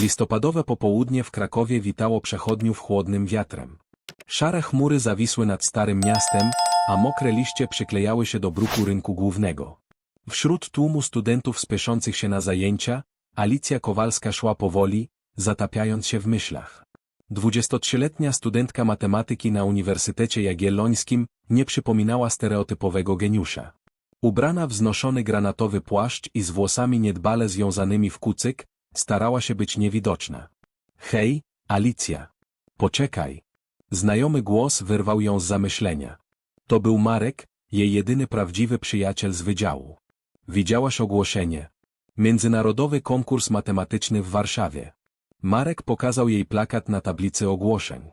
Listopadowe popołudnie w Krakowie witało przechodniów chłodnym wiatrem. Szare chmury zawisły nad starym miastem, a mokre liście przyklejały się do bruku rynku głównego. Wśród tłumu studentów spieszących się na zajęcia, Alicja Kowalska szła powoli, zatapiając się w myślach. 23-letnia studentka matematyki na Uniwersytecie Jagiellońskim nie przypominała stereotypowego geniusza. Ubrana w znoszony granatowy płaszcz i z włosami niedbale związanymi w kucyk, starała się być niewidoczna. Hej, Alicja. Poczekaj. Znajomy głos wyrwał ją z zamyślenia. To był Marek, jej jedyny prawdziwy przyjaciel z wydziału. Widziałaś ogłoszenie. Międzynarodowy konkurs matematyczny w Warszawie. Marek pokazał jej plakat na tablicy ogłoszeń.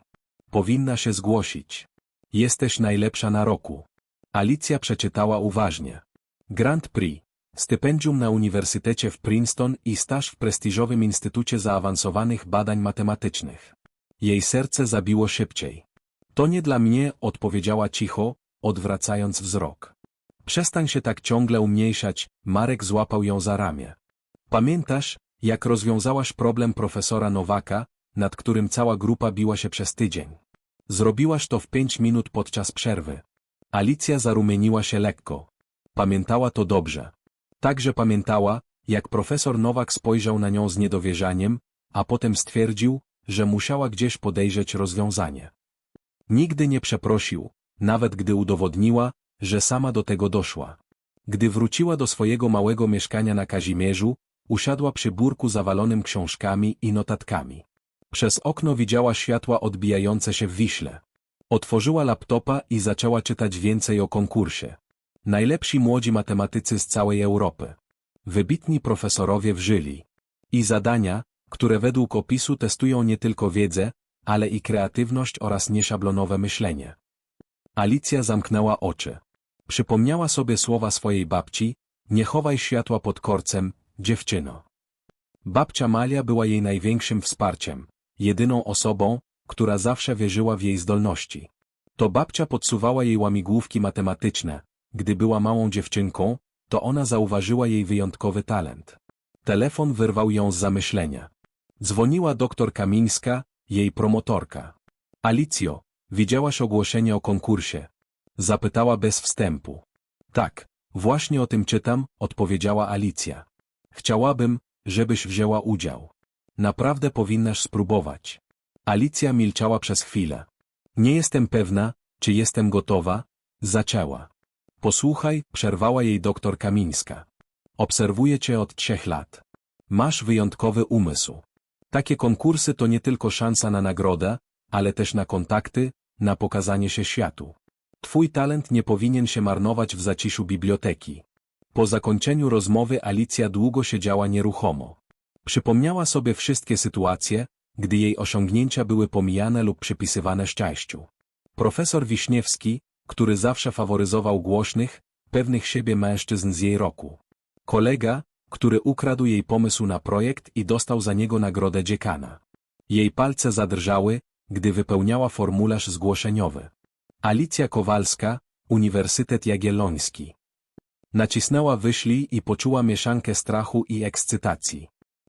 Powinna się zgłosić. Jesteś najlepsza na roku. Alicja przeczytała uważnie. Grand Prix. Stypendium na Uniwersytecie w Princeton i staż w prestiżowym Instytucie Zaawansowanych Badań Matematycznych. Jej serce zabiło szybciej. To nie dla mnie, odpowiedziała cicho, odwracając wzrok. Przestań się tak ciągle umniejszać, Marek złapał ją za ramię. Pamiętasz, jak rozwiązałaś problem profesora Nowaka, nad którym cała grupa biła się przez tydzień? Zrobiłaś to w pięć minut podczas przerwy. Alicja zarumieniła się lekko. Pamiętała to dobrze. Także pamiętała, jak profesor Nowak spojrzał na nią z niedowierzaniem, a potem stwierdził, że musiała gdzieś podejrzeć rozwiązanie. Nigdy nie przeprosił, nawet gdy udowodniła, że sama do tego doszła. Gdy wróciła do swojego małego mieszkania na Kazimierzu, usiadła przy burku zawalonym książkami i notatkami. Przez okno widziała światła odbijające się w Wiśle. Otworzyła laptopa i zaczęła czytać więcej o konkursie. Najlepsi młodzi matematycy z całej Europy. Wybitni profesorowie w Żyli. I zadania, które według opisu testują nie tylko wiedzę, ale i kreatywność oraz nieszablonowe myślenie. Alicja zamknęła oczy. Przypomniała sobie słowa swojej babci, nie chowaj światła pod korcem, dziewczyno. Babcia Malia była jej największym wsparciem, jedyną osobą, która zawsze wierzyła w jej zdolności. To babcia podsuwała jej łamigłówki matematyczne, gdy była małą dziewczynką, to ona zauważyła jej wyjątkowy talent. Telefon wyrwał ją z zamyślenia. Dzwoniła doktor Kamińska, jej promotorka. Alicjo, widziałaś ogłoszenie o konkursie? Zapytała bez wstępu. Tak, właśnie o tym czytam, odpowiedziała Alicja. Chciałabym, żebyś wzięła udział. Naprawdę powinnaś spróbować. Alicja milczała przez chwilę. Nie jestem pewna, czy jestem gotowa, zaczęła. Posłuchaj, przerwała jej doktor Kamińska. Obserwuję cię od trzech lat. Masz wyjątkowy umysł. Takie konkursy to nie tylko szansa na nagrodę, ale też na kontakty, na pokazanie się światu. Twój talent nie powinien się marnować w zaciszu biblioteki. Po zakończeniu rozmowy Alicja długo siedziała nieruchomo. Przypomniała sobie wszystkie sytuacje, gdy jej osiągnięcia były pomijane lub przypisywane szczęściu. Profesor Wiśniewski, który zawsze faworyzował głośnych, pewnych siebie mężczyzn z jej roku. Kolega, który ukradł jej pomysł na projekt i dostał za niego nagrodę dziekana. Jej palce zadrżały, gdy wypełniała formularz zgłoszeniowy. Alicja Kowalska, Uniwersytet Jagielloński. Nacisnęła wyślij i poczuła mieszankę strachu i ekscytacji.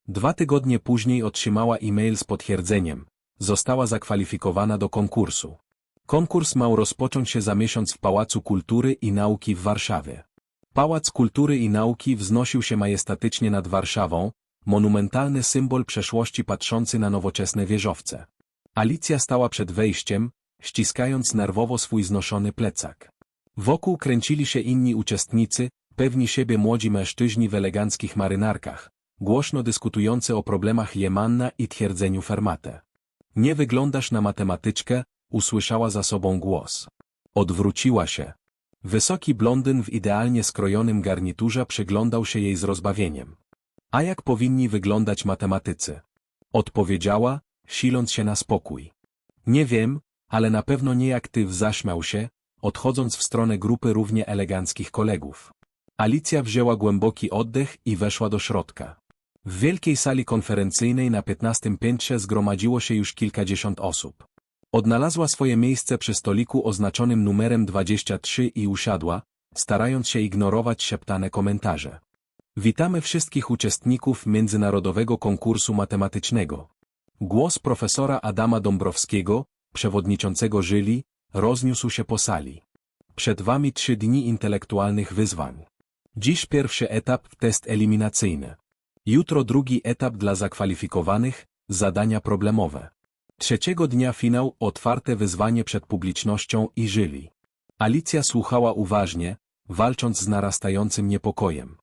Dwa tygodnie później otrzymała e-mail z potwierdzeniem. Została zakwalifikowana do konkursu. Konkurs miał rozpocząć się za miesiąc w Pałacu Kultury i Nauki w Warszawie. Pałac Kultury i Nauki wznosił się majestatycznie nad Warszawą, monumentalny symbol przeszłości patrzący na nowoczesne wieżowce. Alicja stała przed wejściem, ściskając nerwowo swój znoszony plecak. Wokół kręcili się inni uczestnicy, pewni siebie młodzi mężczyźni w eleganckich marynarkach, głośno dyskutujący o problemach Jemanna i twierdzeniu Fermatę. Nie wyglądasz na matematyczkę, usłyszała za sobą głos. Odwróciła się. Wysoki blondyn w idealnie skrojonym garniturze przyglądał się jej z rozbawieniem. A jak powinni wyglądać matematycy? Odpowiedziała, siląc się na spokój. Nie wiem, ale na pewno nie jak ty zaśmiał się, odchodząc w stronę grupy równie eleganckich kolegów. Alicja wzięła głęboki oddech i weszła do środka. W wielkiej sali konferencyjnej na piętnastym piętrze zgromadziło się już kilkadziesiąt osób. Odnalazła swoje miejsce przy stoliku oznaczonym numerem 23 i usiadła, starając się ignorować szeptane komentarze. Witamy wszystkich uczestników międzynarodowego konkursu matematycznego. Głos profesora Adama Dąbrowskiego, przewodniczącego jury, rozniósł się po sali. Przed wami trzy dni intelektualnych wyzwań. Dziś pierwszy etap test eliminacyjny. Jutro drugi etap dla zakwalifikowanych, zadania problemowe. Trzeciego dnia finał otwarte wyzwanie przed publicznością i jury. Alicja słuchała uważnie, walcząc z narastającym niepokojem.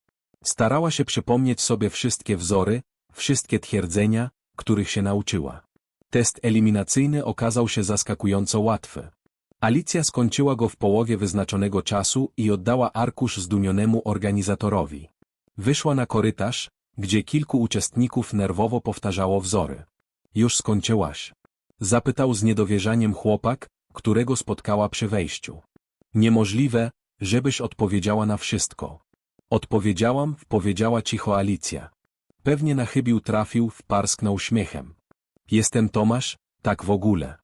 Starała się przypomnieć sobie wszystkie wzory, wszystkie twierdzenia, których się nauczyła. Test eliminacyjny okazał się zaskakująco łatwy. Alicja skończyła go w połowie wyznaczonego czasu i oddała arkusz zdumionemu organizatorowi. Wyszła na korytarz, gdzie kilku uczestników nerwowo powtarzało wzory. Już skończyłaś? Zapytał z niedowierzaniem chłopak, którego spotkała przy wejściu. Niemożliwe, żebyś odpowiedziała na wszystko. Odpowiedziałam, powiedziała cicho Alicja. Pewnie na chybił trafił, wparsknął śmiechem. Jestem Tomasz, tak w ogóle.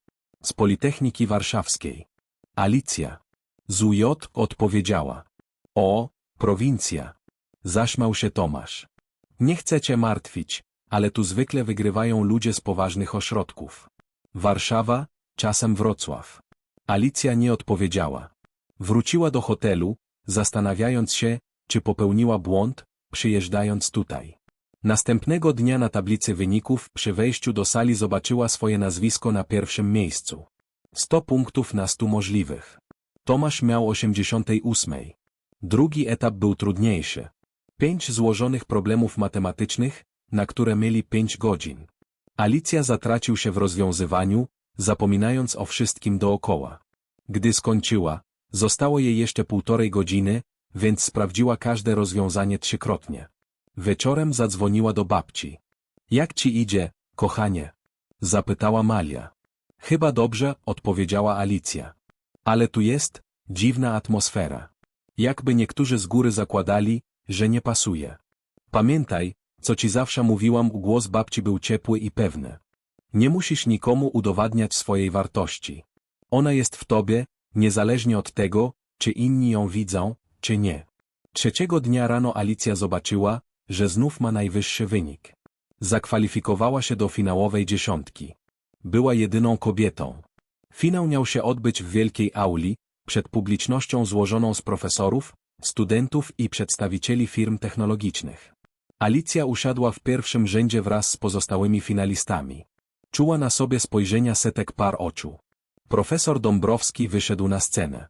Z Politechniki Warszawskiej. Alicja. Z UJ odpowiedziała. O, prowincja. Zaśmiał się Tomasz. Nie chcę cię martwić, ale tu zwykle wygrywają ludzie z poważnych ośrodków. Warszawa, czasem Wrocław. Alicja nie odpowiedziała. Wróciła do hotelu, zastanawiając się, czy popełniła błąd, przyjeżdżając tutaj. Następnego dnia na tablicy wyników przy wejściu do sali zobaczyła swoje nazwisko na pierwszym miejscu. 100 punktów na 100 możliwych. Tomasz miał 88. Drugi etap był trudniejszy. Pięć złożonych problemów matematycznych, na które mieli pięć godzin. Alicja zatracił się w rozwiązywaniu, zapominając o wszystkim dookoła. Gdy skończyła, zostało jej jeszcze półtorej godziny, więc sprawdziła każde rozwiązanie trzykrotnie. Wieczorem zadzwoniła do babci. Jak ci idzie, kochanie? Zapytała Malia. Chyba dobrze, odpowiedziała Alicja. Ale tu jest dziwna atmosfera. Jakby niektórzy z góry zakładali, że nie pasuje. Pamiętaj, co ci zawsze mówiłam, głos babci był ciepły i pewny. Nie musisz nikomu udowadniać swojej wartości. Ona jest w tobie, niezależnie od tego, czy inni ją widzą, czy nie. Trzeciego dnia rano Alicja zobaczyła, że znów ma najwyższy wynik. Zakwalifikowała się do finałowej dziesiątki. Była jedyną kobietą. Finał miał się odbyć w wielkiej auli, przed publicznością złożoną z profesorów, studentów i przedstawicieli firm technologicznych. Alicja usiadła w pierwszym rzędzie wraz z pozostałymi finalistami. Czuła na sobie spojrzenia setek par oczu. Profesor Dąbrowski wyszedł na scenę.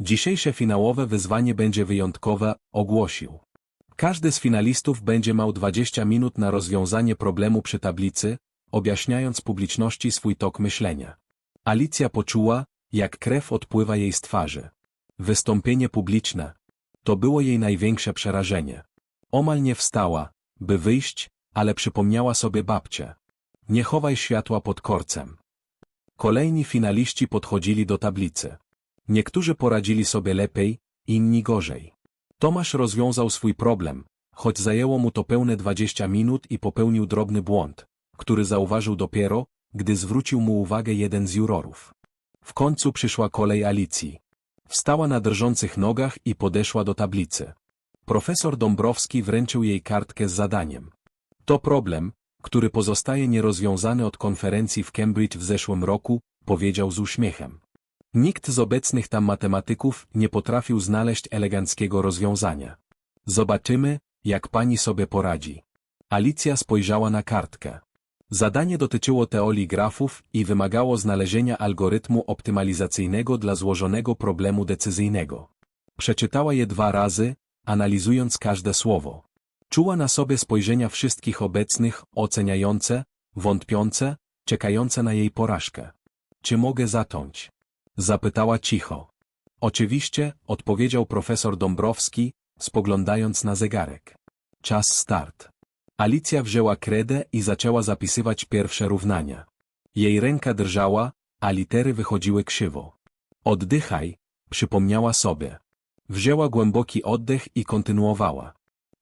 Dzisiejsze finałowe wyzwanie będzie wyjątkowe, ogłosił. Każdy z finalistów będzie miał 20 minut na rozwiązanie problemu przy tablicy, objaśniając publiczności swój tok myślenia. Alicja poczuła, jak krew odpływa jej z twarzy. Wystąpienie publiczne. To było jej największe przerażenie. Omal nie wstała, by wyjść, ale przypomniała sobie babcię. Nie chowaj światła pod korcem. Kolejni finaliści podchodzili do tablicy. Niektórzy poradzili sobie lepiej, inni gorzej. Tomasz rozwiązał swój problem, choć zajęło mu to pełne 20 minut i popełnił drobny błąd, który zauważył dopiero, gdy zwrócił mu uwagę jeden z jurorów. W końcu przyszła kolej Alicji. Wstała na drżących nogach i podeszła do tablicy. Profesor Dąbrowski wręczył jej kartkę z zadaniem. To problem, który pozostaje nierozwiązany od konferencji w Cambridge w zeszłym roku, powiedział z uśmiechem. Nikt z obecnych tam matematyków nie potrafił znaleźć eleganckiego rozwiązania. Zobaczymy, jak pani sobie poradzi. Alicja spojrzała na kartkę. Zadanie dotyczyło teorii grafów i wymagało znalezienia algorytmu optymalizacyjnego dla złożonego problemu decyzyjnego. Przeczytała je dwa razy, analizując każde słowo. Czuła na sobie spojrzenia wszystkich obecnych, oceniające, wątpiące, czekające na jej porażkę. Czy mogę zacząć? Zapytała cicho. Oczywiście, odpowiedział profesor Dąbrowski, spoglądając na zegarek. Czas start. Alicja wzięła kredę i zaczęła zapisywać pierwsze równania. Jej ręka drżała, a litery wychodziły krzywo. Oddychaj, przypomniała sobie. Wzięła głęboki oddech i kontynuowała.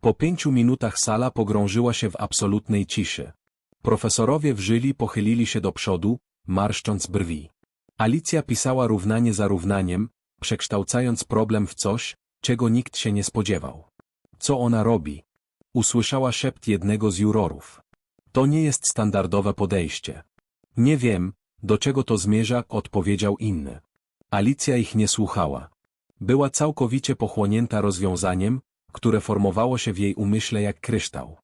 Po pięciu minutach sala pogrążyła się w absolutnej ciszy. Profesorowie w żyli pochylili się do przodu, marszcząc brwi. Alicja pisała równanie za równaniem, przekształcając problem w coś, czego nikt się nie spodziewał. Co ona robi? Usłyszała szept jednego z jurorów. To nie jest standardowe podejście. Nie wiem, do czego to zmierza, odpowiedział inny. Alicja ich nie słuchała. Była całkowicie pochłonięta rozwiązaniem, które formowało się w jej umyśle jak kryształ.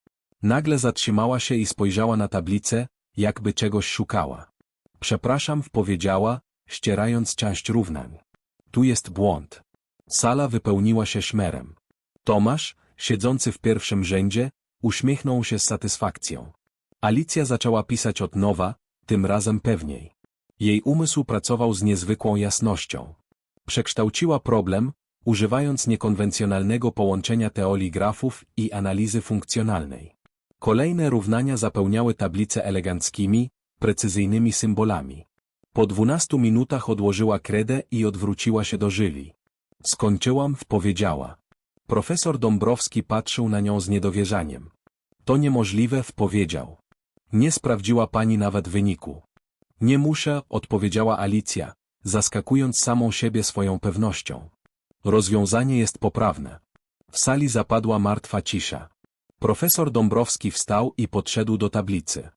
Nagle zatrzymała się i spojrzała na tablicę, jakby czegoś szukała. Przepraszam, powiedziała, ścierając część równań. Tu jest błąd. Sala wypełniła się szmerem. Tomasz, siedzący w pierwszym rzędzie, uśmiechnął się z satysfakcją. Alicja zaczęła pisać od nowa, tym razem pewniej. Jej umysł pracował z niezwykłą jasnością. Przekształciła problem, używając niekonwencjonalnego połączenia teorii grafów i analizy funkcjonalnej. Kolejne równania zapełniały tablice eleganckimi, precyzyjnymi symbolami. Po dwunastu minutach odłożyła kredę i odwróciła się do Żyli. Skończyłam, powiedziała. Profesor Dąbrowski patrzył na nią z niedowierzaniem. To niemożliwe, powiedział. Nie sprawdziła pani nawet wyniku. Nie muszę, odpowiedziała Alicja, zaskakując samą siebie swoją pewnością. Rozwiązanie jest poprawne. W sali zapadła martwa cisza. Profesor Dąbrowski wstał i podszedł do tablicy.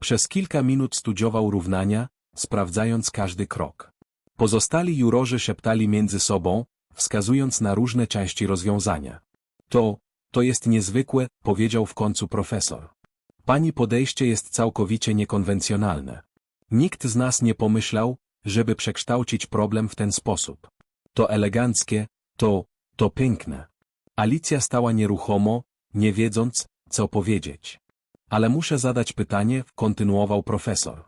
Przez kilka minut studiował równania, sprawdzając każdy krok. Pozostali jurorzy szeptali między sobą, wskazując na różne części rozwiązania. To, to jest niezwykłe, powiedział w końcu profesor. Pani podejście jest całkowicie niekonwencjonalne. Nikt z nas nie pomyślał, żeby przekształcić problem w ten sposób. To eleganckie, to, to piękne. Alicja stała nieruchomo, nie wiedząc, co powiedzieć. Ale muszę zadać pytanie, kontynuował profesor.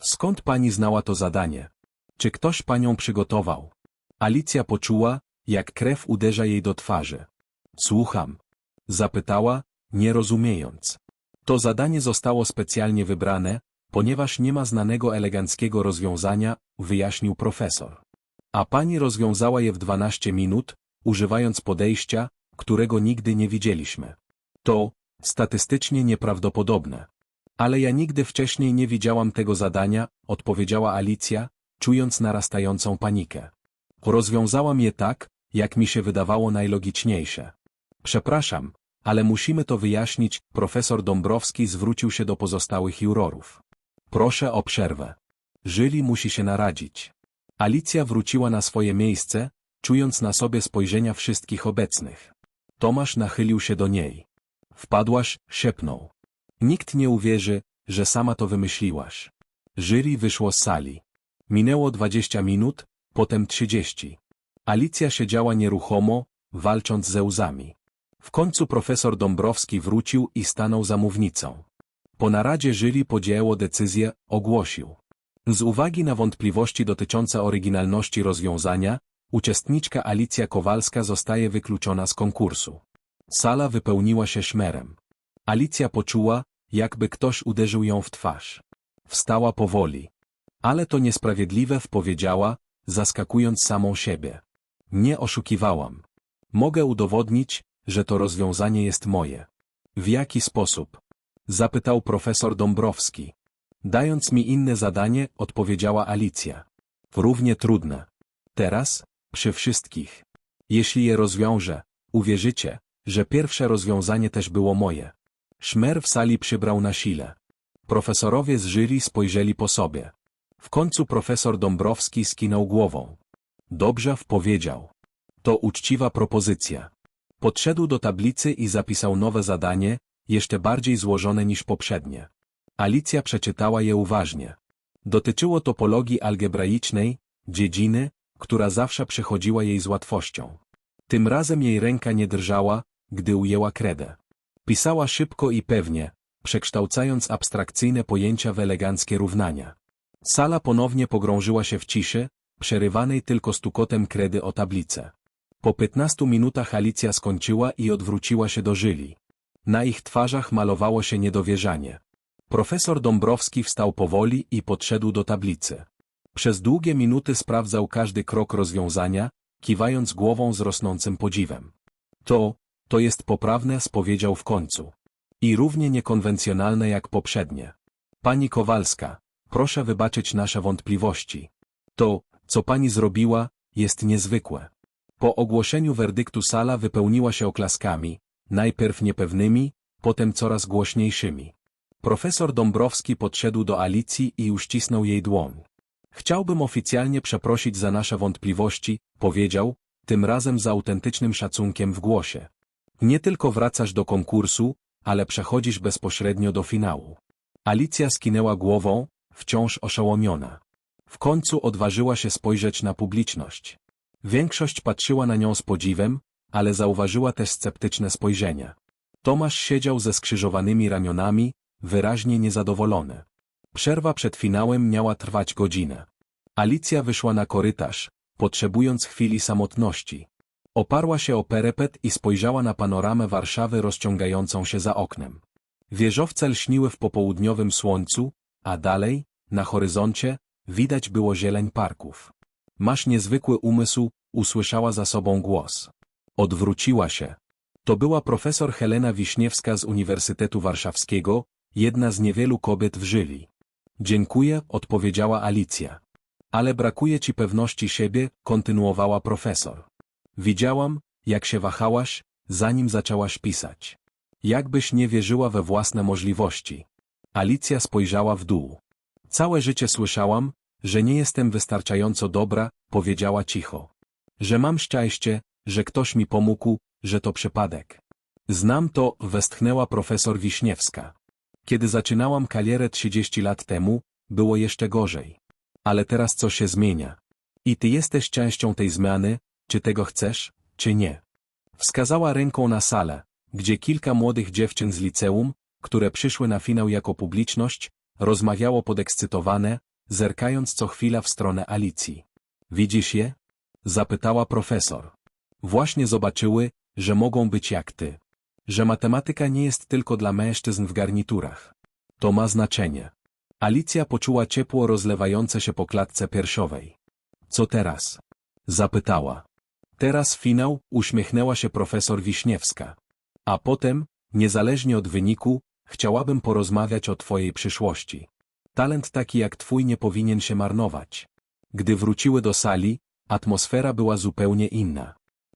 Skąd pani znała to zadanie? Czy ktoś panią przygotował? Alicja poczuła, jak krew uderza jej do twarzy. Słucham. Zapytała, nie rozumiejąc. To zadanie zostało specjalnie wybrane, ponieważ nie ma znanego eleganckiego rozwiązania, wyjaśnił profesor. A pani rozwiązała je w 12 minut, używając podejścia, którego nigdy nie widzieliśmy. To, statystycznie nieprawdopodobne. Ale ja nigdy wcześniej nie widziałam tego zadania, odpowiedziała Alicja, czując narastającą panikę. Rozwiązałam je tak, jak mi się wydawało najlogiczniejsze. Przepraszam, ale musimy to wyjaśnić, profesor Dąbrowski zwrócił się do pozostałych jurorów. Proszę o przerwę. Żyli musi się naradzić. Alicja wróciła na swoje miejsce, czując na sobie spojrzenia wszystkich obecnych. Tomasz nachylił się do niej. Wpadłaś, szepnął. Nikt nie uwierzy, że sama to wymyśliłaś. Żyli wyszło z sali. Minęło dwadzieścia minut, potem trzydzieści. Alicja siedziała nieruchomo, walcząc ze łzami. W końcu profesor Dąbrowski wrócił i stanął za mównicą. Po naradzie jury podjęło decyzję, ogłosił. Z uwagi na wątpliwości dotyczące oryginalności rozwiązania, uczestniczka Alicja Kowalska zostaje wykluczona z konkursu. Sala wypełniła się szmerem. Alicja poczuła, jakby ktoś uderzył ją w twarz. Wstała powoli. Ale to niesprawiedliwe, powiedziała, zaskakując samą siebie. Nie oszukiwałam. Mogę udowodnić, że to rozwiązanie jest moje. W jaki sposób? Zapytał profesor Dąbrowski. Dając mi inne zadanie, odpowiedziała Alicja. Równie trudne. Teraz, przy wszystkich. Jeśli je rozwiążę, uwierzycie, że pierwsze rozwiązanie też było moje. Szmer w sali przybrał na sile. Profesorowie z jury spojrzeli po sobie. W końcu profesor Dąbrowski skinął głową. Dobrze powiedział. To uczciwa propozycja. Podszedł do tablicy i zapisał nowe zadanie, jeszcze bardziej złożone niż poprzednie. Alicja przeczytała je uważnie. Dotyczyło topologii algebraicznej, dziedziny, która zawsze przychodziła jej z łatwością. Tym razem jej ręka nie drżała, gdy ujęła kredę. Pisała szybko i pewnie, przekształcając abstrakcyjne pojęcia w eleganckie równania. Sala ponownie pogrążyła się w ciszy, przerywanej tylko stukotem kredy o tablicę. Po piętnastu minutach Alicja skończyła i odwróciła się do Żyli. Na ich twarzach malowało się niedowierzanie. Profesor Dąbrowski wstał powoli i podszedł do tablicy. Przez długie minuty sprawdzał każdy krok rozwiązania, kiwając głową z rosnącym podziwem. To, to jest poprawne, spowiedział w końcu. I równie niekonwencjonalne jak poprzednie. Pani Kowalska, proszę wybaczyć nasze wątpliwości. To, co pani zrobiła, jest niezwykłe. Po ogłoszeniu werdyktu sala wypełniła się oklaskami, najpierw niepewnymi, potem coraz głośniejszymi. Profesor Dąbrowski podszedł do Alicji i uścisnął jej dłoń. Chciałbym oficjalnie przeprosić za nasze wątpliwości, powiedział, tym razem z autentycznym szacunkiem w głosie. Nie tylko wracasz do konkursu, ale przechodzisz bezpośrednio do finału. Alicja skinęła głową, wciąż oszołomiona. W końcu odważyła się spojrzeć na publiczność. Większość patrzyła na nią z podziwem, ale zauważyła też sceptyczne spojrzenia. Tomasz siedział ze skrzyżowanymi ramionami, wyraźnie niezadowolony. Przerwa przed finałem miała trwać godzinę. Alicja wyszła na korytarz, potrzebując chwili samotności. Oparła się o perepet i spojrzała na panoramę Warszawy rozciągającą się za oknem. Wieżowce lśniły w popołudniowym słońcu, a dalej, na horyzoncie, widać było zieleń parków. Masz niezwykły umysł, usłyszała za sobą głos. Odwróciła się. To była profesor Helena Wiśniewska z Uniwersytetu Warszawskiego, jedna z niewielu kobiet w żyli. Dziękuję, odpowiedziała Alicja. Ale brakuje ci pewności siebie, kontynuowała profesor. Widziałam, jak się wahałaś, zanim zaczęłaś pisać. Jakbyś nie wierzyła we własne możliwości. Alicja spojrzała w dół. Całe życie słyszałam, że nie jestem wystarczająco dobra, powiedziała cicho. Że mam szczęście, że ktoś mi pomógł, że to przypadek. Znam to, westchnęła profesor Wiśniewska. Kiedy zaczynałam karierę 30 lat temu, było jeszcze gorzej. Ale teraz co się zmienia. I ty jesteś częścią tej zmiany, czy tego chcesz, czy nie. Wskazała ręką na salę, gdzie kilka młodych dziewczyn z liceum, które przyszły na finał jako publiczność, rozmawiało podekscytowane, zerkając co chwila w stronę Alicji. Widzisz je? Zapytała profesor. Właśnie zobaczyły, że mogą być jak ty. Że matematyka nie jest tylko dla mężczyzn w garniturach. To ma znaczenie. Alicja poczuła ciepło rozlewające się po klatce piersiowej. Co teraz? Zapytała. Teraz finał, uśmiechnęła się profesor Wiśniewska. A potem, niezależnie od wyniku, chciałabym porozmawiać o twojej przyszłości. Talent taki jak twój nie powinien się marnować. Gdy wróciły do sali, atmosfera była zupełnie inna.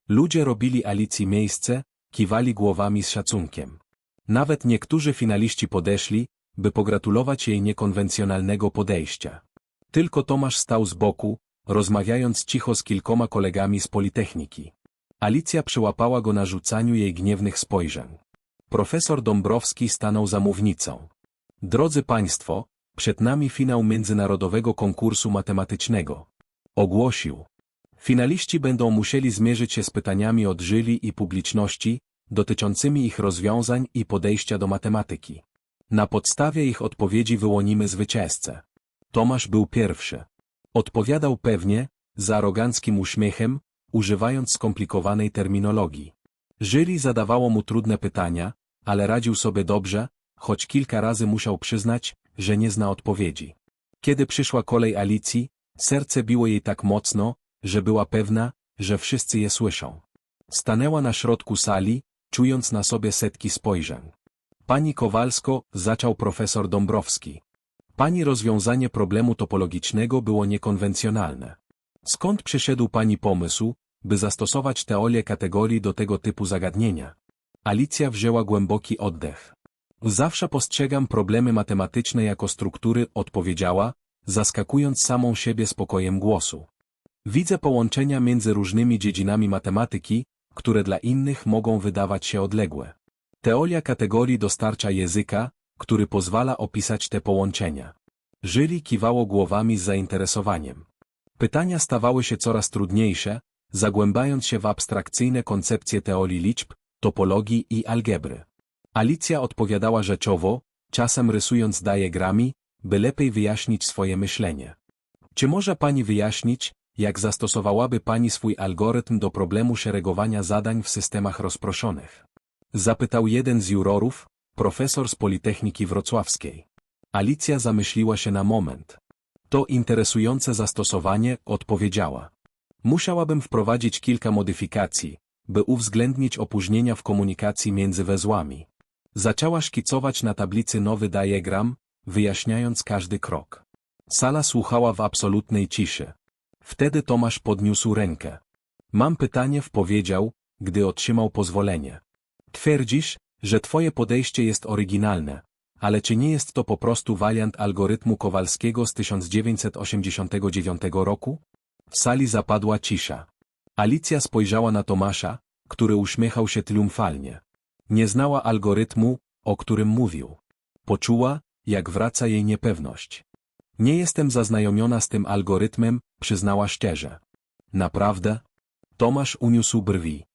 Ludzie robili Alicji miejsce, kiwali głowami z szacunkiem. Nawet niektórzy finaliści podeszli, by pogratulować jej niekonwencjonalnego podejścia. Tylko Tomasz stał z boku, rozmawiając cicho z kilkoma kolegami z Politechniki. Alicja przyłapała go na rzucaniu jej gniewnych spojrzeń. Profesor Dąbrowski stanął za mównicą. Drodzy Państwo, przed nami finał międzynarodowego konkursu matematycznego. Ogłosił. Finaliści będą musieli zmierzyć się z pytaniami od jury i publiczności, dotyczącymi ich rozwiązań i podejścia do matematyki. Na podstawie ich odpowiedzi wyłonimy zwycięzcę. Tomasz był pierwszy. Odpowiadał pewnie, z aroganckim uśmiechem, używając skomplikowanej terminologii. Jury zadawało mu trudne pytania, ale radził sobie dobrze, choć kilka razy musiał przyznać, że nie zna odpowiedzi. Kiedy przyszła kolej Alicji, serce biło jej tak mocno, że była pewna, że wszyscy je słyszą. Stanęła na środku sali, czując na sobie setki spojrzeń. Pani Kowalsko, zaczął profesor Dąbrowski. Pani rozwiązanie problemu topologicznego było niekonwencjonalne. Skąd przyszedł pani pomysł, by zastosować teorię kategorii do tego typu zagadnienia? Alicja wzięła głęboki oddech. Zawsze postrzegam problemy matematyczne jako struktury, odpowiedziała, zaskakując samą siebie spokojem głosu. Widzę połączenia między różnymi dziedzinami matematyki, które dla innych mogą wydawać się odległe. Teoria kategorii dostarcza języka, który pozwala opisać te połączenia. Jury kiwało głowami z zainteresowaniem. Pytania stawały się coraz trudniejsze, zagłębiając się w abstrakcyjne koncepcje teorii liczb, topologii i algebry. Alicja odpowiadała rzeczowo, czasem rysując diagrami, by lepiej wyjaśnić swoje myślenie. Czy może pani wyjaśnić, jak zastosowałaby pani swój algorytm do problemu szeregowania zadań w systemach rozproszonych? Zapytał jeden z jurorów, profesor z Politechniki Wrocławskiej. Alicja zamyśliła się na moment. To interesujące zastosowanie, odpowiedziała. Musiałabym wprowadzić kilka modyfikacji, by uwzględnić opóźnienia w komunikacji między wezłami. Zaczęła szkicować na tablicy nowy diagram, wyjaśniając każdy krok. Sala słuchała w absolutnej ciszy. Wtedy Tomasz podniósł rękę. Mam pytanie, powiedział, gdy otrzymał pozwolenie. Twierdzisz, że twoje podejście jest oryginalne, ale czy nie jest to po prostu wariant algorytmu Kowalskiego z 1989 roku? W sali zapadła cisza. Alicja spojrzała na Tomasza, który uśmiechał się triumfalnie. Nie znała algorytmu, o którym mówił. Poczuła, jak wraca jej niepewność. Nie jestem zaznajomiona z tym algorytmem, przyznała szczerze. Naprawdę? Tomasz uniósł brwi.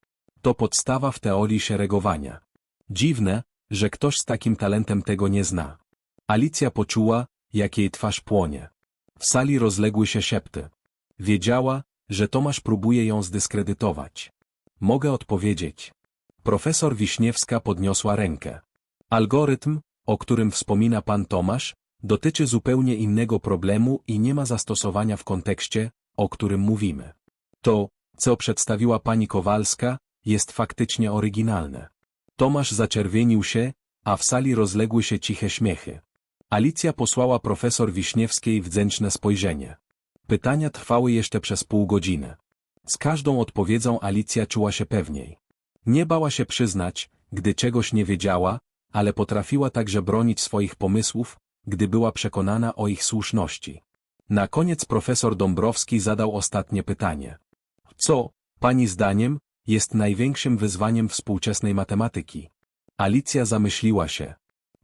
To podstawa w teorii szeregowania. Dziwne, że ktoś z takim talentem tego nie zna. Alicja poczuła, jak jej twarz płonie. W sali rozległy się szepty. Wiedziała, że Tomasz próbuje ją zdyskredytować. Mogę odpowiedzieć. Profesor Wiśniewska podniosła rękę. Algorytm, o którym wspomina pan Tomasz, dotyczy zupełnie innego problemu i nie ma zastosowania w kontekście, o którym mówimy. To, co przedstawiła pani Kowalska, jest faktycznie oryginalne. Tomasz zaczerwienił się, a w sali rozległy się ciche śmiechy. Alicja posłała profesor Wiśniewskiej wdzięczne spojrzenie. Pytania trwały jeszcze przez pół godziny. Z każdą odpowiedzią Alicja czuła się pewniej. Nie bała się przyznać, gdy czegoś nie wiedziała, ale potrafiła także bronić swoich pomysłów, gdy była przekonana o ich słuszności. Na koniec profesor Dąbrowski zadał ostatnie pytanie. Co, pani zdaniem, jest największym wyzwaniem współczesnej matematyki? Alicja zamyśliła się.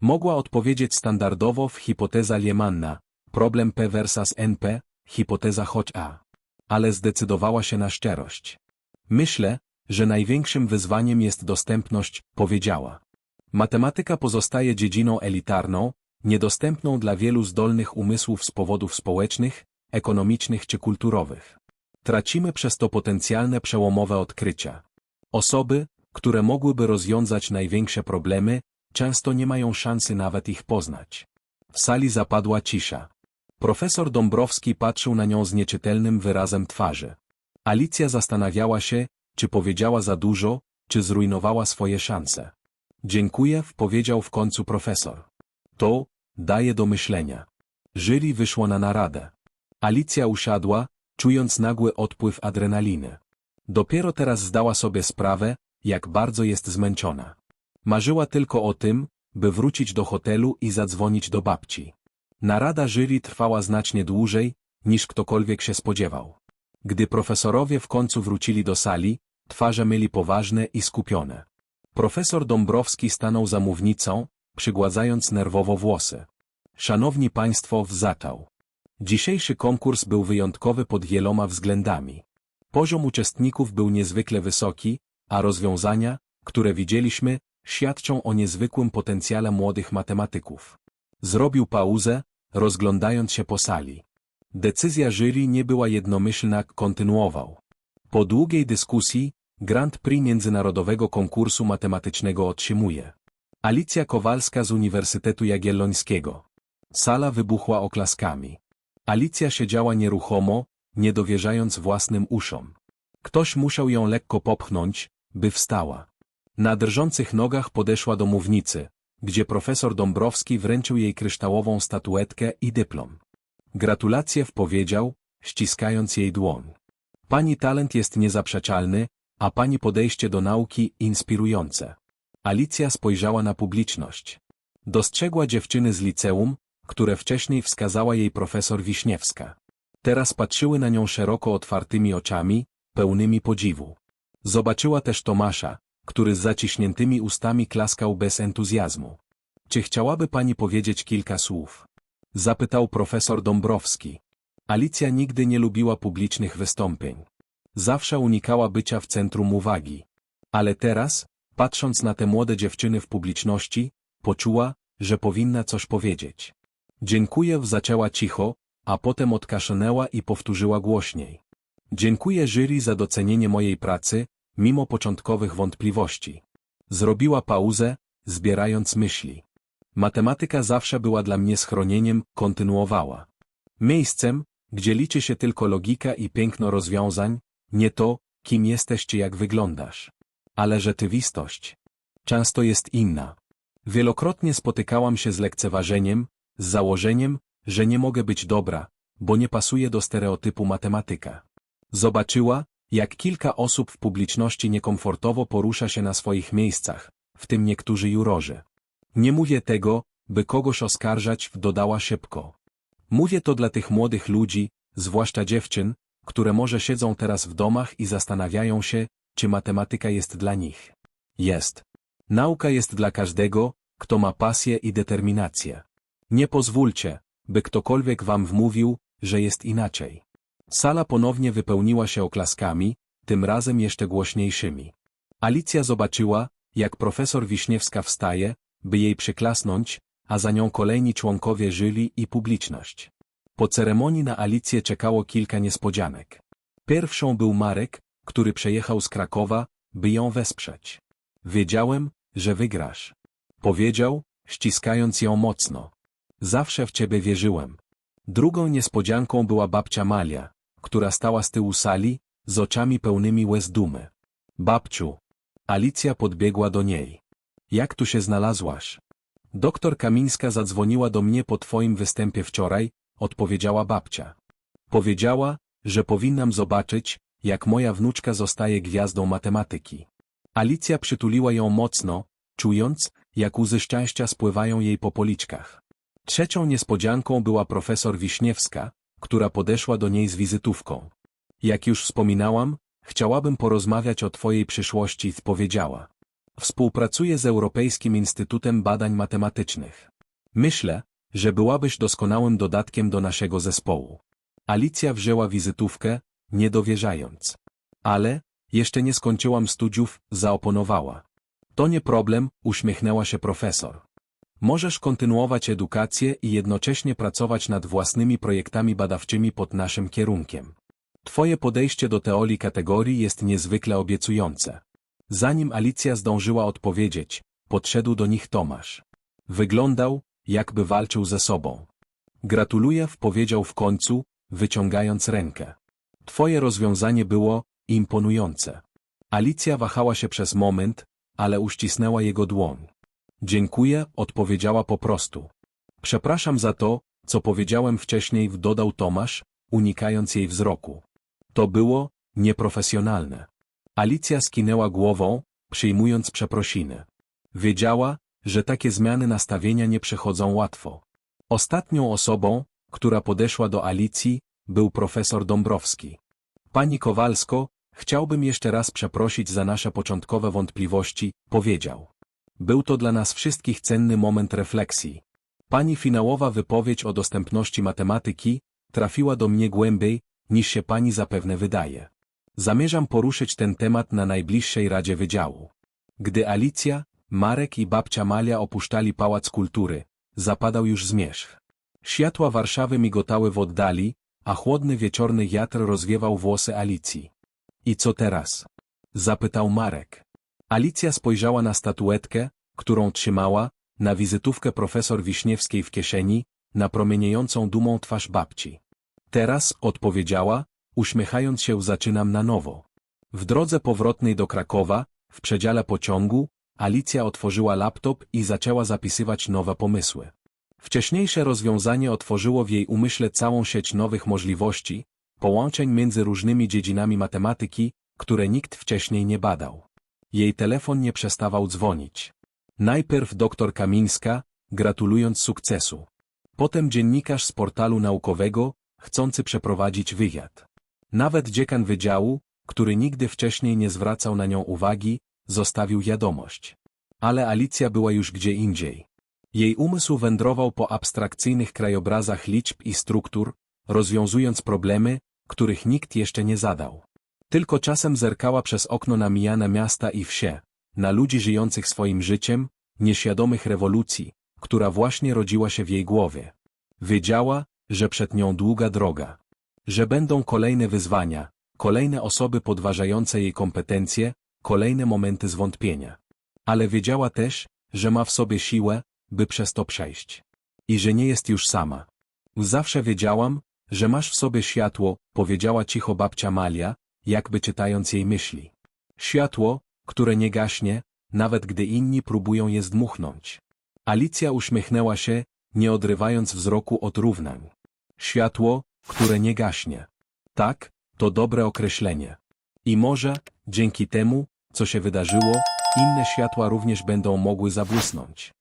Mogła odpowiedzieć standardowo w hipoteza Liemanna, problem P versas NP, hipoteza choć A. Ale zdecydowała się na szczerość. Myślę, że największym wyzwaniem jest dostępność, powiedziała. Matematyka pozostaje dziedziną elitarną, niedostępną dla wielu zdolnych umysłów z powodów społecznych, ekonomicznych czy kulturowych. Tracimy przez to potencjalne przełomowe odkrycia. Osoby, które mogłyby rozwiązać największe problemy, często nie mają szansy nawet ich poznać. W sali zapadła cisza. Profesor Dąbrowski patrzył na nią z nieczytelnym wyrazem twarzy. Alicja zastanawiała się, czy powiedziała za dużo, czy zrujnowała swoje szanse. Dziękuję, powiedział w końcu profesor. To, daje do myślenia. Jury wyszło na naradę. Alicja usiadła, czując nagły odpływ adrenaliny. Dopiero teraz zdała sobie sprawę, jak bardzo jest zmęczona. Marzyła tylko o tym, by wrócić do hotelu i zadzwonić do babci. Narada jury trwała znacznie dłużej, niż ktokolwiek się spodziewał. Gdy profesorowie w końcu wrócili do sali, twarze mieli poważne i skupione. Profesor Dąbrowski stanął za mównicą, przygładzając nerwowo włosy. Szanowni Państwo, zaczął. Dzisiejszy konkurs był wyjątkowy pod wieloma względami. Poziom uczestników był niezwykle wysoki, a rozwiązania, które widzieliśmy, świadczą o niezwykłym potencjale młodych matematyków. Zrobił pauzę, rozglądając się po sali. Decyzja jury nie była jednomyślna, kontynuował. Po długiej dyskusji, Grand Prix Międzynarodowego Konkursu Matematycznego otrzymuje. Alicja Kowalska z Uniwersytetu Jagiellońskiego. Sala wybuchła oklaskami. Alicja siedziała nieruchomo, nie dowierzając własnym uszom. Ktoś musiał ją lekko popchnąć, by wstała. Na drżących nogach podeszła do mównicy, gdzie profesor Dąbrowski wręczył jej kryształową statuetkę i dyplom. Gratulacje powiedział, ściskając jej dłoń. Pani talent jest niezaprzeczalny, a pani podejście do nauki inspirujące. Alicja spojrzała na publiczność. Dostrzegła dziewczyny z liceum, które wcześniej wskazała jej profesor Wiśniewska. Teraz patrzyły na nią szeroko otwartymi oczami, pełnymi podziwu. Zobaczyła też Tomasza, który z zaciśniętymi ustami klaskał bez entuzjazmu. Czy chciałaby pani powiedzieć kilka słów? Zapytał profesor Dąbrowski. Alicja nigdy nie lubiła publicznych wystąpień. Zawsze unikała bycia w centrum uwagi. Ale teraz, patrząc na te młode dziewczyny w publiczności, poczuła, że powinna coś powiedzieć. Dziękuję, zaczęła cicho, a potem odkaszlnęła i powtórzyła głośniej. Dziękuję jury za docenienie mojej pracy, mimo początkowych wątpliwości. Zrobiła pauzę, zbierając myśli. Matematyka zawsze była dla mnie schronieniem, kontynuowała. Miejscem, gdzie liczy się tylko logika i piękno rozwiązań, nie to, kim jesteś czy jak wyglądasz. Ale rzeczywistość często jest inna. Wielokrotnie spotykałam się z lekceważeniem, z założeniem, że nie mogę być dobra, bo nie pasuje do stereotypu matematyka. Zobaczyła, jak kilka osób w publiczności niekomfortowo porusza się na swoich miejscach, w tym niektórzy jurorzy. Nie mówię tego, by kogoś oskarżać, dodała szybko. Mówię to dla tych młodych ludzi, zwłaszcza dziewczyn, które może siedzą teraz w domach i zastanawiają się, czy matematyka jest dla nich. Jest. Nauka jest dla każdego, kto ma pasję i determinację. Nie pozwólcie, by ktokolwiek wam wmówił, że jest inaczej. Sala ponownie wypełniła się oklaskami, tym razem jeszcze głośniejszymi. Alicja zobaczyła, jak profesor Wiśniewska wstaje, by jej przyklasnąć, a za nią kolejni członkowie żyli i publiczność. Po ceremonii na Alicję czekało kilka niespodzianek. Pierwszą był Marek, który przejechał z Krakowa, by ją wesprzeć. Wiedziałem, że wygrasz. Powiedział, ściskając ją mocno. Zawsze w ciebie wierzyłem. Drugą niespodzianką była babcia Malia, która stała z tyłu sali, z oczami pełnymi łez dumy. Babciu. Alicja podbiegła do niej. Jak tu się znalazłaś? Doktor Kamińska zadzwoniła do mnie po twoim występie wczoraj, odpowiedziała babcia. Powiedziała, że powinnam zobaczyć, jak moja wnuczka zostaje gwiazdą matematyki. Alicja przytuliła ją mocno, czując, jak łzy szczęścia spływają jej po policzkach. Trzecią niespodzianką była profesor Wiśniewska, która podeszła do niej z wizytówką. Jak już wspominałam, chciałabym porozmawiać o twojej przyszłości, powiedziała. Współpracuję z Europejskim Instytutem Badań Matematycznych. Myślę, że byłabyś doskonałym dodatkiem do naszego zespołu. Alicja wzięła wizytówkę, nie dowierzając. Ale, jeszcze nie skończyłam studiów, zaoponowała. To nie problem, uśmiechnęła się profesor. Możesz kontynuować edukację i jednocześnie pracować nad własnymi projektami badawczymi pod naszym kierunkiem. Twoje podejście do teorii kategorii jest niezwykle obiecujące. Zanim Alicja zdążyła odpowiedzieć, podszedł do nich Tomasz. Wyglądał, jakby walczył ze sobą. Gratuluję, powiedział w końcu, wyciągając rękę. Twoje rozwiązanie było imponujące. Alicja wahała się przez moment, ale uścisnęła jego dłoń. Dziękuję, odpowiedziała po prostu. Przepraszam za to, co powiedziałem wcześniej, dodał Tomasz, unikając jej wzroku. To było nieprofesjonalne. Alicja skinęła głową, przyjmując przeprosiny. Wiedziała, że takie zmiany nastawienia nie przychodzą łatwo. Ostatnią osobą, która podeszła do Alicji, był profesor Dąbrowski. Pani Kowalsko, chciałbym jeszcze raz przeprosić za nasze początkowe wątpliwości, powiedział. Był to dla nas wszystkich cenny moment refleksji. Pani finałowa wypowiedź o dostępności matematyki trafiła do mnie głębiej, niż się pani zapewne wydaje. Zamierzam poruszyć ten temat na najbliższej Radzie Wydziału. Gdy Alicja, Marek i babcia Malia opuszczali Pałac Kultury, zapadał już zmierzch. Światła Warszawy migotały w oddali, a chłodny wieczorny wiatr rozwiewał włosy Alicji. I co teraz? Zapytał Marek. Alicja spojrzała na statuetkę, którą trzymała, na wizytówkę profesor Wiśniewskiej w kieszeni, na promieniejącą dumą twarz babci. Teraz, odpowiedziała, uśmiechając się zaczynam na nowo. W drodze powrotnej do Krakowa, w przedziale pociągu, Alicja otworzyła laptop i zaczęła zapisywać nowe pomysły. Wcześniejsze rozwiązanie otworzyło w jej umyśle całą sieć nowych możliwości, połączeń między różnymi dziedzinami matematyki, które nikt wcześniej nie badał. Jej telefon nie przestawał dzwonić. Najpierw doktor Kamińska, gratulując sukcesu. Potem dziennikarz z portalu naukowego, chcący przeprowadzić wywiad. Nawet dziekan wydziału, który nigdy wcześniej nie zwracał na nią uwagi, zostawił wiadomość. Ale Alicja była już gdzie indziej. Jej umysł wędrował po abstrakcyjnych krajobrazach liczb i struktur, rozwiązując problemy, których nikt jeszcze nie zadał. Tylko czasem zerkała przez okno na mijane miasta i wsie, na ludzi żyjących swoim życiem, nieświadomych rewolucji, która właśnie rodziła się w jej głowie. Wiedziała, że przed nią długa droga. Że będą kolejne wyzwania, kolejne osoby podważające jej kompetencje, kolejne momenty zwątpienia. Ale wiedziała też, że ma w sobie siłę, by przez to przejść. I że nie jest już sama. Zawsze wiedziałam, że masz w sobie światło, powiedziała cicho babcia Malia, jakby czytając jej myśli. Światło, które nie gaśnie, nawet gdy inni próbują je zdmuchnąć. Alicja uśmiechnęła się, nie odrywając wzroku od równań. Światło, które nie gaśnie. Tak, to dobre określenie. I może, dzięki temu, co się wydarzyło, inne światła również będą mogły zabłysnąć.